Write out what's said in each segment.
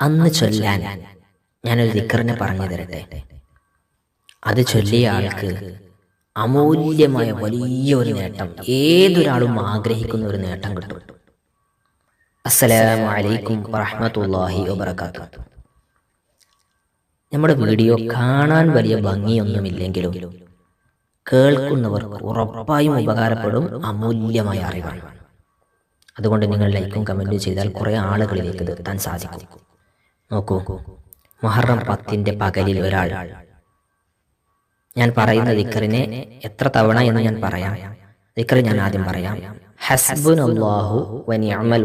അന്ന് ചൊല്ലാൻ ഞാനൊരു ദിക്കറിനെ പറഞ്ഞു തരട്ടെ. അത് ചൊല്ലിയ ആൾക്ക് അമൂല്യമായ വലിയ ഒരു നേട്ടം. ഏതൊരാളും ആഗ്രഹിക്കുന്ന ഒരു നേട്ടം കിട്ടും. അസ്സലാമു വറഹമത്തല്ലാഹി വബറകാതുഹു നമ്മുടെ വീഡിയോ കാണാൻ വലിയ ഭംഗിയൊന്നുമില്ലെങ്കിലും കേൾക്കുന്നവർക്ക് ഉറപ്പായും ഉപകാരപ്പെടും അമൂല്യമായ അറിവാണ്. അതുകൊണ്ട് നിങ്ങൾ ലൈക്കും കമന്റും ചെയ്താൽ കുറേ ആളുകളിലേക്ക് എത്താൻ സാധിക്കും. നോക്കൂ. മുഹറം പത്തിന്റെ പകലിൽ ഒരാൾ ഞാൻ പറയുന്ന ദിക്കറിനെ എത്ര തവണ എന്ന് ഞാൻ പറയാം? ദിക്കർ ഞാൻ ആദ്യം പറയാം. വനിഅമൽ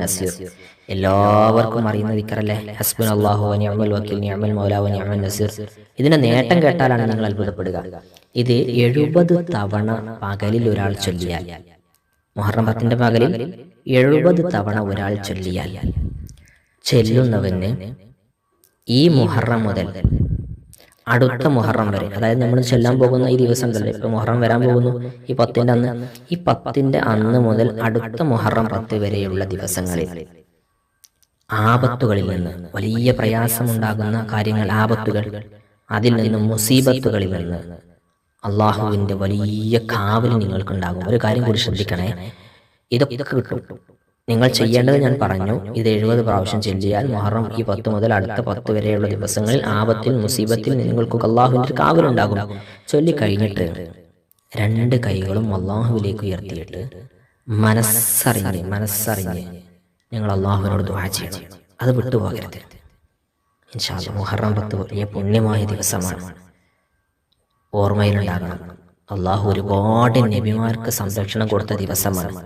നസീർ. എല്ലാവർക്കും അറിയുന്ന ദിക്കറല്ലേ ഹസ്ബുൻ അള്ളാഹു വനിഅമൽ വക്കീൽ നിഅമൽ മൗല വനിഅമൽ നസീർ. ഇതിന്റെ നേട്ടം കേട്ടാലാണ് നിങ്ങൾ അത്ഭുതപ്പെടുക. ഇത് എഴുപത് തവണ പകലിൽ ഒരാൾ ചൊല്ലിയാൽ മുഹറം പത്തിന്റെ പകലിൽ എഴുപത് തവണ ഒരാൾ ചൊല്ലിയാൽ ചെല്ലുന്നവന് ഈ മുഹറം മുതൽ അടുത്ത മുഹറം വരെ അതായത് നമ്മൾ ചെല്ലാൻ പോകുന്ന ഈ ദിവസം ഉണ്ടല്ലോ ഇപ്പൊ മുഹറം വരാൻ പോകുന്നു ഈ പത്തിന്റെ അന്ന് ഈ പത്തിന്റെ അന്ന് മുതൽ അടുത്ത മുഹറം പത്ത് വരെയുള്ള ദിവസങ്ങളിൽ ആപത്തുകളിൽ നിന്ന് വലിയ പ്രയാസമുണ്ടാകുന്ന കാര്യങ്ങൾ ആപത്തുകൾ അതിൽ നിന്ന് മുസീബത്തുകളിൽ നിന്ന് അള്ളാഹുവിന്റെ വലിയ കാവൽ നിങ്ങൾക്കുണ്ടാകും. ഒരു കാര്യം കൂടി ശ്രദ്ധിക്കണേ ഇതൊക്കെ കിട്ടും. നിങ്ങൾ ചെയ്യേണ്ടത് ഞാൻ പറഞ്ഞു. ഇത് എഴുപത് പ്രാവശ്യം ചൊല്ലിയാൽ മൊഹറം ഈ പത്ത് മുതൽ അടുത്ത പത്ത് വരെയുള്ള ദിവസങ്ങളിൽ ആപത്തിൽ മുസീബത്തിൽ നിങ്ങൾക്ക് അള്ളാഹുവിന്റെ കാവലുണ്ടാകും ചൊല്ലിക്കഴിഞ്ഞിട്ട് രണ്ട് കൈകളും അള്ളാഹുവിലേക്ക് ഉയർത്തിയിട്ട് മനസ്സറിഞ്ഞ് മനസ്സറിഞ്ഞ് ഞങ്ങൾ അള്ളാഹുവിനോട് ദുആ ചെയ്യണം. അത് വിട്ടുപോകരുത് ഇൻഷാല്ല മുഹറം പത്ത് വലിയ പുണ്യമായ ദിവസമാണ്. ഓർമ്മയിലുണ്ടാകണം. അള്ളാഹു ഒരുപാട് നബിമാർക്ക് സംരക്ഷണം കൊടുത്ത ദിവസമാണ്.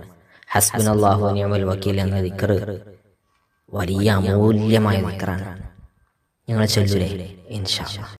ഹസ്ബിൻ അള്ളാഹു നിയമൽ വക്കീൽ എന്ന ദിക്കർ വലിയ അമൂല്യമായ ദിക്കറാണ്. ഞങ്ങൾ ചൊല്ലൂലേ? ഇൻഷാ